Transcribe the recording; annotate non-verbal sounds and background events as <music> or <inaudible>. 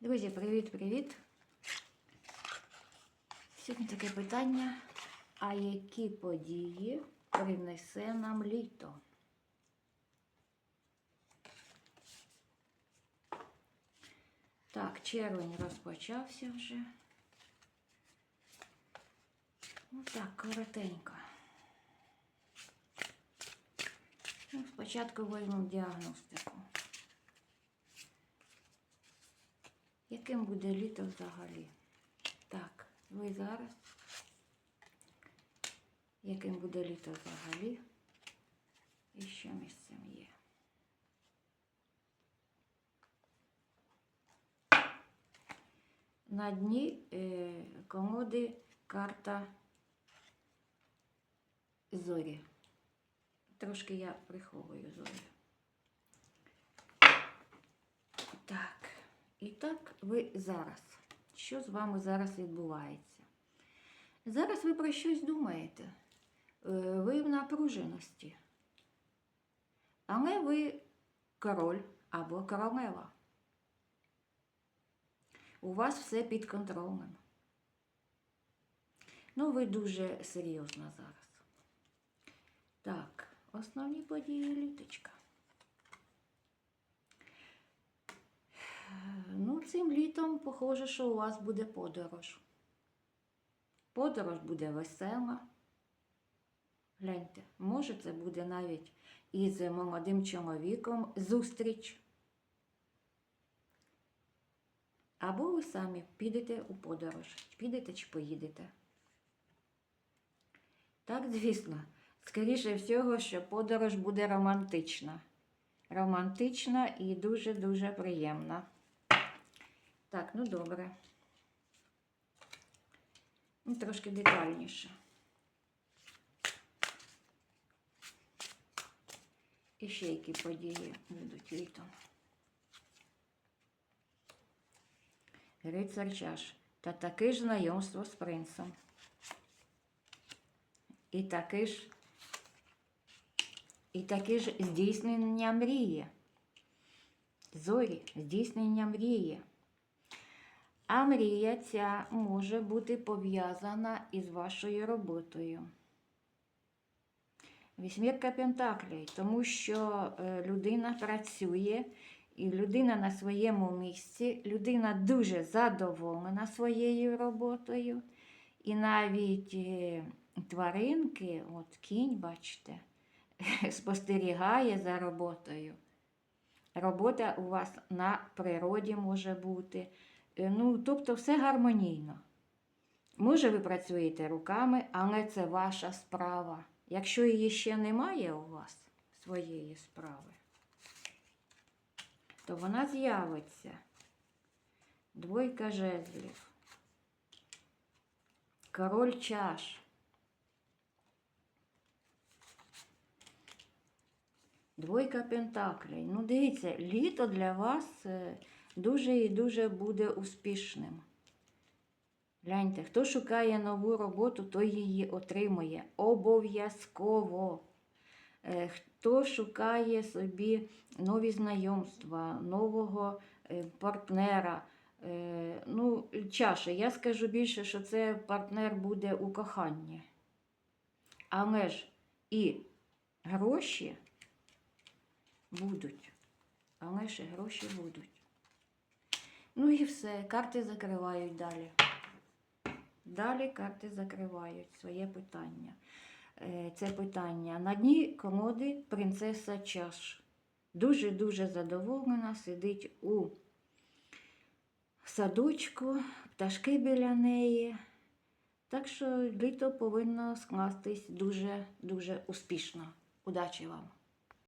Друзі, привіт-привіт! Сьогодні таке питання. А які події принесе нам літо? Так, червень розпочався вже. Ну так, коротенько. Ну, спочатку візьмемо діагностику. Яким буде літо взагалі? Так, ви зараз. Яким буде літо взагалі? І що місцем є? На дні е, комоди карта зорі. Трошки я приховую зорі. Так. І так ви зараз. Що з вами зараз відбувається? Зараз ви про щось думаєте. Е, Ви в напруженості. Але ви король або королева. У вас все під контролем. Ну, ви дуже серйозна зараз. Так, основні події літочка. Ну, цим літом, похоже, що у вас буде подорож. Подорож буде весела. Гляньте, може, це буде навіть із молодим чоловіком зустріч. Або ви самі підете у подорож, підете чи поїдете. Так, звісно, скоріше всього, що подорож буде романтична. Романтична і дуже-дуже приємна. Так, ну добре. Ну, трошки детальніше. І ще які події будуть літом. Рицар чаш. Та таке ж знайомство з принцем. І таке ж, і таке ж здійснення мрії. Зорі, здійснення мрії. А мрія ця може бути пов'язана із вашою роботою. Вісьмірка Пентаклей, тому що е, людина працює, і людина на своєму місці, людина дуже задоволена своєю роботою. І навіть е, тваринки, от кінь, бачите, <laughs> спостерігає за роботою. Робота у вас на природі може бути. Е, Ну, тобто все гармонійно. Може, ви працюєте руками, але це ваша справа. Якщо її ще немає у вас, своєї справи, то вона з'явиться. Двойка жезлів. Король чаш. Двойка пентаклей. Ну, дивіться, літо для вас е, дуже і дуже буде успішним. Гляньте, хто шукає нову роботу, той її отримує. Обов'язково. Е, Хто шукає собі нові знайомства, нового е, партнера. е, Ну, чаша, я скажу більше, що це партнер буде у коханні. Але ж і гроші будуть. Але ж і гроші будуть. Ну і все, карти закривають далі. Далі карти закривають своє питання. Е, Це питання. На дні комоди принцеса чаш. Дуже-дуже задоволена, сидить у садочку, пташки біля неї. Так що літо повинно скластись дуже-дуже успішно. Удачі вам!